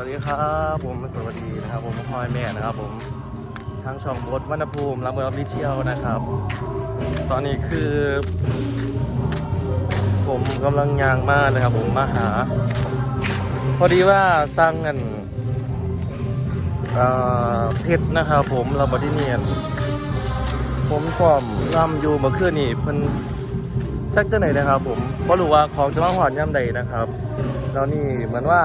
วัสดีครับผมสวัสดีนะครับ ผมพลอยแม่นะครับ ผมทางช่องบดวรรณภูมิรับเบอร์ออฟฟิเชียลนะครับ ตอนนี้คือ ผมกำลังยางมากนะครับ ผมมาหา พอดีว่าสร้างเงินเพชรนะครับ ผมเราบดีเนียนผมซ้อมรำอยู่เมื่อคืนนี่เพิ่นจักจังไหนนะครับ ผมเพราะรู้ว่าของจะมาหอดย่ำใดนะครับแล้วนี่เหมือนว่า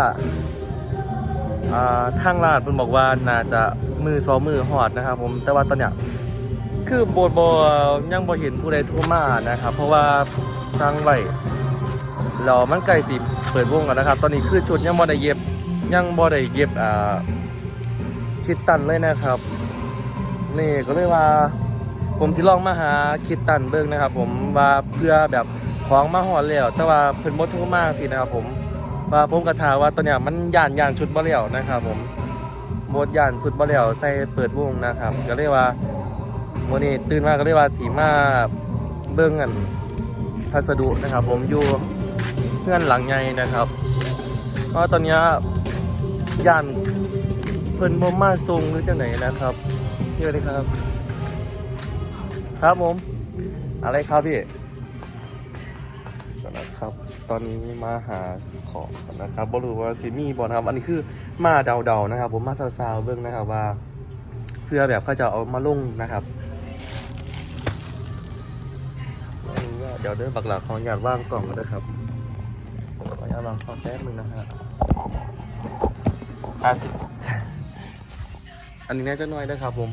ทางร้านเพิ่นบอกว่าน่าจะมือสองมือหอดนะครับผมแต่ว่าตอนเนี้ยคือโบดบยังบ่เห็นผู้ใดโทรมานะครับ เพราะว่าสร้างไว้แล้วมันใกล้สิเปิดวงกันนะครับ ตอนนี้คือชุดยังบ่ได้เย็บยังบ่ได้เย็บอ่าคิดตันเลยนะครับ นี่ก็เลยว่า ผมสิลองมาหาคิดตันเบิ่งนะครับ ผมว่าเพื่อแบบของมาหอดแล้วแต่ว่าเพิ่นบ่โทรมาสินะครับผม ว่าผมกระถาว่าตอนเนี้ยมันย่านย่านชุดบ่เหลี่ยวนะครับ ผมหมดย่านชุดบ่เหลี่ยวใส่เปิดวงนะครับก็เลยกว่าวันนี้ตื่นมาก็เลยกว่าสีมาเบิ่งกันพัสดุนะครับ ผมอยู่เพื่อนหลังใหญ่นะครับเพราะตอนนี้ย่านเพิ่นบ่มาส่งหรือจังไหนนะครับพี่สวัสดีครับ ครับผม อะไรครับพี่นะครับ ตอนนี้มาหาของนะครับบรู้ว่าซิมี่บอนะครับ อันนี้คือมาเดาๆนะครับ ผมมาซาวๆเบื้องนะครับว่า เพื่อแบบเขาจะเอามาลงนะครับเดี๋ยวเด้อบักหลักของอยากว่างกล่องกันนะครับขออนุญาตวางข้อแป๊บนึงนะฮะห้าสิบอันนี้น่าจะน้อยนะครับผม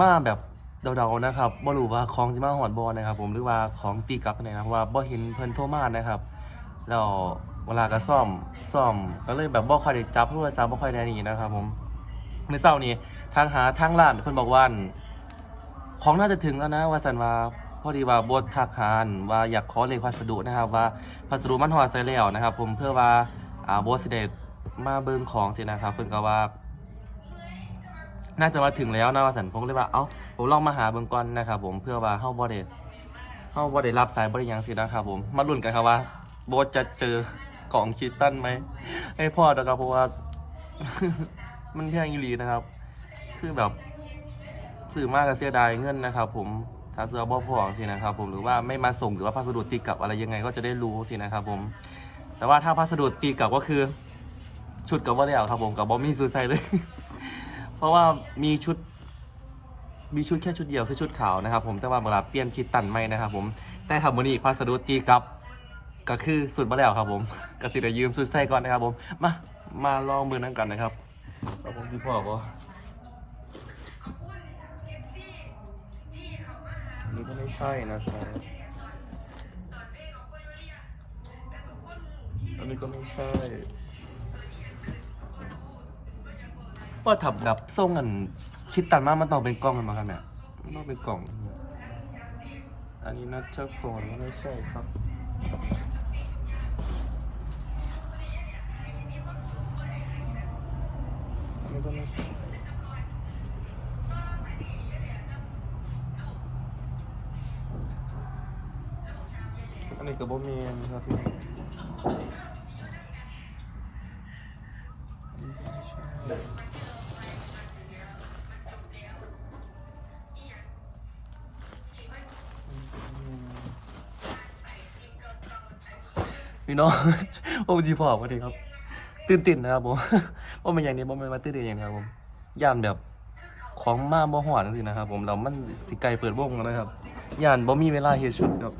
มมาแบบ เดาๆนะครับบ่รู้ว่าของจะมาหอดบอนะครับ ผมหรือว่าของตีกลับไหนนะเพราะว่าบ่เห็นเพิ่นโทรมานะครับแล้วเวลาก็ซ่อมซ่อมก็เลยแบบบ่ค่อยได้จับโทรศัพท์บ่ค่อยได้นี่นะครับ ผมเมื่อเช้านี้ทางหาทางร้านเพิ่นบอกว่าของน่าจะถึงแล้วนะว่าสันว่าพอดีว่าบททักหานว่าอยากขอเลขพัสดุนะครับ ว่าพัสดุมันหอดใส่แล้วนะครับ ผมเพื่อว่าอ่าบทสิได้มาเบิ่งของสินะครับ เพิ่นก็ว่า น่าจะมาถึงแล้วนะว่าสันผมเลยว่าเอ้าผมลองมาหาเบื้องก่อนนะครับผมเพื่อว่าเฮาบ่ได้เฮาบ่ได้รับสายบ่ได้หยังสินะครับผมมาลุ้นกันครับว่า โบทจะเจอกล่องคิตตันไหมให้พ่อนะครับเพราะว่า มันแพงอีหลีนะครับ คือแบบซื้อมากก็เสียดายเงินนะครับ ผมถ้าซื้อบ่พอสินะครับผมหรือว่าไม่มาส่งหรือว่าพัสดุตีกลับอะไรยังไงก็จะได้รู้สินะครับผม แต่ว่าถ้าพัสดุตีกลับก็คือ ชุดกับว่าแล้วครับผมกับบ่มีซื้อใส่เลย ราะว่ามีชุด มีชุดแค่ชุดเดียวคือชุดขาวนะครับ ผมแต่ว่าเวลาเปลี่ยนคิดตันไม่นะครับ ผมแต่ทำวันนี้พัสดุตีกลับก็คือสุดมาแล้วครับ ผมก็สิดยืมสุดใส่ก่อนนะครับ ผมมามาลองมือนั่งกันนะครับแล้วผมพี่พ่อก็อันนี้ก็ไม่ใช่นะครับอันนี้ก็ไม่ใช่ ว่าถับแบบส่งกันคิดตันมากมันต้องเป็นกล้องกันมาครับเนี่ยมันต้องเป็นกล่อง อันนี้นัทเชอร์โฟนก็ไม่ใช่ครับอันนี้ก็ไม่อันนี้ก็บ่มีนะครับพี่ พี่น้องผมจีพอพอดีครับ ตื่นตินนะครับผมว่ามันอย่างนี้บ่แมันมาตื่นเต้นอย่างนี้ครับผมย่านแบบของมาบ่หอดจังนะครับ ผมเรามันสิไกลเปิดวงแล้วนะครับย่านบ่มีเวลาเฮ็ดชุดครับ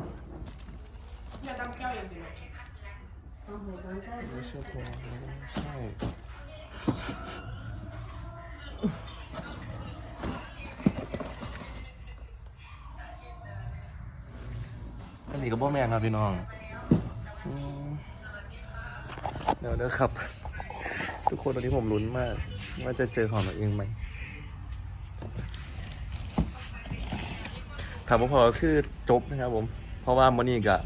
อย่าตั้งแก้วอย่าเดียงแก้วไม่ใช่ตัวไม่ใช่อันนี้ก็บ่แม่นครับพี่น้อง เดี๋ยวนะครับ ทุกคนตอนนี้ผมลุ้นมาก ว่าจะเจอของตัวเองไหมถามว่าพอคือจบนะครับผม เพราะว่ามันนี่ก็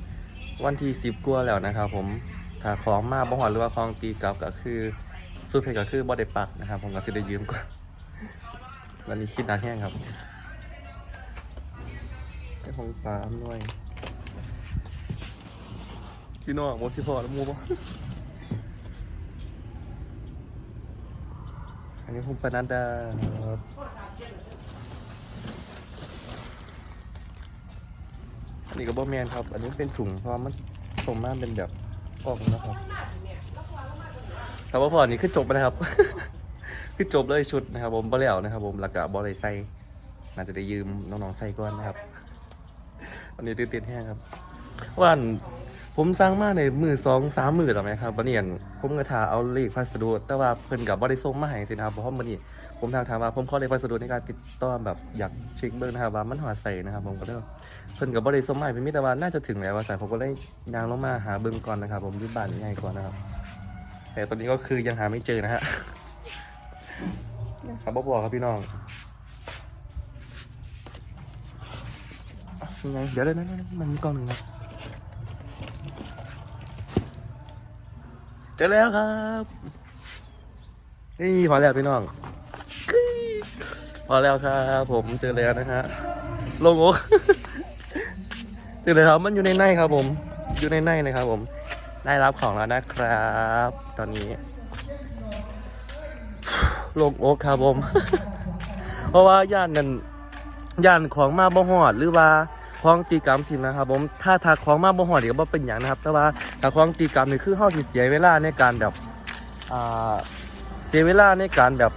วันที่สิบกว่าแล้วนะครับผมถ้าของมาบ่หอดหรือว่าของตีกลับก็คือสู้เพลก็คือบ่ได้ปักนะครับ ผมก็จะได้ยืมก่อนวันนี้คิดนักแห้งครับไอ้ของปลาหน่วยพี่น้องโมสิพอแล้วมูบ่ นนี้ผมปนัดดาครับอันนี้ก็บ่แมนครับ อันนี้เป็นถุงเพราะว่ามันส่งมาเป็นแบบกล่องนะครับแต่ว่าพออันนี้คือจบไปนะครับ คือจบเลยชุดนะครับ ผมบ่แล้วนะครับ ผมหลักกะบ่ได้ใส่น่าจะได้ยืมน้องๆใส่ก่อนนะครับวันนี้ตื่นเต้นแห้งครับว่าน ผมสร้างมาในมือสองสามมือต่อไหมครับวันนี้อันผมก็ถาเอาเลขพัสดุแต่ว่าเพิ่นกับบ่ได้ส่งมาให้สินะครับเพราะว่าวันนี้ผมทางถามว่าผมขอเลขพัสดุในการติดต่อแบบอยากเช็คเบิ่งนะครับว่ามันหอดใส่นะครับ ผมก็เลยเพิ่นกับบ่ได้ส่งมาให้เป็นมิตรว่าน่าจะถึงแล้วว่าใส่ผมก็เลยยางลงมาหาเบิ่งก่อนนะครับ ผมยึดบ้านง่ายก่อนนะครับ แต่ตอนนี้ก็คือยังหาไม่เจอนะฮะครับบ่บอกครับพี่น้องยังไงเดี๋ยวเดี๋ยวเดี๋ยวเดี๋ยวมันมีกล้องหนึ่งครั เจอแล้วครับนี่พอแล้วพี่น้องพอแล้วครับ ผมเจอแล้วนะฮะโลงอกเจอแล้วครับมันอยู่ในในครับ ผม อยู่ในในนะครับ ผม ได้รับของแล้วนะครับ ตอนนี้โลงอกครับผม เพราะว่าย่านนั้นย่านของมาบ่หอดหรือว่า ของตีกรรมสินะครับผมถ้าถ้าของมากบ่หอดเดี๋ยวบ่เป็นอย่างนะครับ แต่ว่าถ้าของตีกรรมนี่คือเฮาสิเสียเวลาในการแบบอ่าเสียเวลาในการแบบ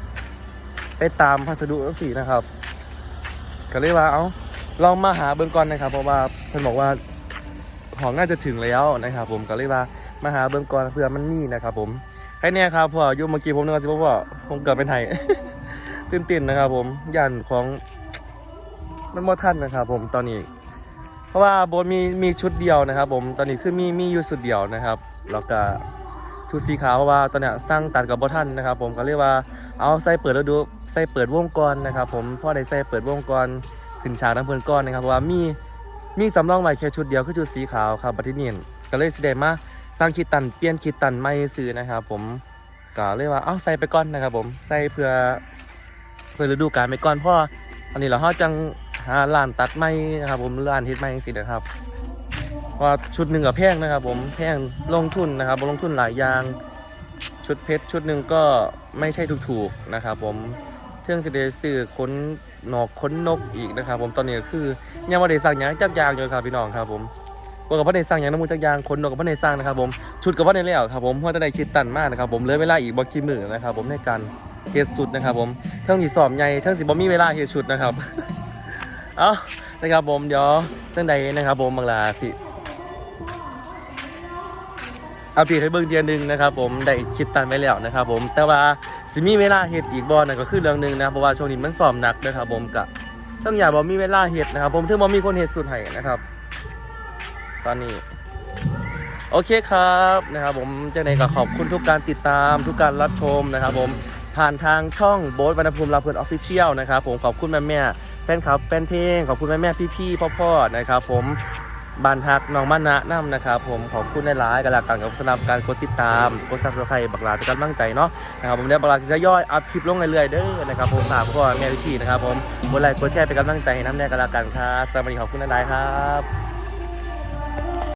ไปตามพัสดุจังซี่นะครับ ก็เลยว่าเอาลองมาหาเบิ่งก่อนนะครับเพราะว่าเพิ่นบอกว่าของน่าจะถึงแล้วนะครับ ผมก็เลยว่ามาหาเบิ่งก่อนเพื่อมันมีนะครับ ผมให้แน่ครับเพออยู่เมื่อกี้ผมนึกว่าสิบ่ว่าผมเกิดเป็นไทยตื่นเต้นนะครับ ผมย่านของมันบ่ทันนะครับ ผมตอนนี้ เพราะว่าโบทมีมีชุดเดียวนะครับ ผมตอนนี้คือมีมีอยู่ชุดเดียวนะครับแล้วก็ชุดสีขาวเพราะว่าตอนเนี้ยสร้างตัดกับบ่ทันนะครับ ผมก็เรียกว่าเอาใส่เปิดแล้วดูใส่เปิดวงกรนะครับ ผมพ่อได้ใส่เปิดวงกรขึ้นฉากน้ำเพลินก้อนนะครับเพราะว่ามีมีสำรองไว้แค่ชุดเดียวคือชุดสีขาวครับบัดทีนี้ก็เลยสิได้มาสร้างคิดตันเปลี่ยนคิดตันไม่ซื้อนะครับ ผมก็เรียกว่าเอาใส่ไปก่อนนะครับ ผมใส่เพื่อเพื่อฤดูกาลไปก่อนเพราะอันนี้เราเขาจัง หาร้านตัดไม้นะครับผมร้านเฮ็ดไม้สินะครับว่าชุดหนึ่งกับแพงนะครับ ผมแพงลงทุนนะครับลงทุนหลายอย่างชุดเพชรชุดหนึ่งก็ไม่ใช่ถูกๆนะครับ ผมเทื่องจะได้ซื้อค้นหนอกค้นนกอีกนะครับ ผมตอนนี้ก็คือยังว่ได้สั่งหยังจักอยางอยู่ครับพี่น้องครับผมว่ากับพ่อในสร้างหยังน้ำมูจักยางค้นนกกับพ่อในสร้างนะครับผมชุดกับพ่อในแล้วครับผมเพราะจะได้คิดตันมากนะครับผมเลือเวลาอีกบ่กี่มื้อนะครับ ผมในการเฮ็ดสุดนะครับ ผมเท่งที่สอบใหญ่เท่งสิบ่มีเวลาเฮ็ดชุดนะครับ เอานะครับผมเดี๋ยวจังใดนะครับผมบางลาสิอัปเดตให้เบิ่งเดือนหนึ่งนะครับผมได้คิดตันไว้แล้วนะครับผมแต่ว่าสิมีเวลาเฮ็ดอีกบ่นั่นก็คือเรื่องหนึ่งนะเพราะว่าช่วงนี้มันสอบหนักนะครับผมกะต้องอย่าบ่มีเวลาเฮ็ดนะครับผมถึงบ่มีคนเฮ็ดสุดให้นะครับ ตอนนี้โอเคครับนะครับผมจังใดก็ขอบคุณทุกการติดตามทุกการรับชมนะครับผมผ่านทางช่องโบ๊ทวรรณภูมิลาเพลินออฟฟิเชียลนะครับผมขอบคุณแม่แม่ ฟนคลับแฟนเพลงขอบคุณแม่แม่พี่พี่พ่อพ่อนะครับผมบานฮักน้องมานะน้ำนะครับผมขอบคุณหลายกันละกันกับสนับการกดติดตามกดซับสไครต์บักลาเป็นกำลังใจเนาะนะครับผมเนี่ยบักลาจะย่อยอัพคลิปลงเรื่อยๆเด้อนะครับผมฝากพ่อแม่พี่ๆนะครับผมกดไลค์กดแชร์เป็นกำลังใจให้น้ำแน่กันละกันครับสวัสดีขอบคุณหลายครับ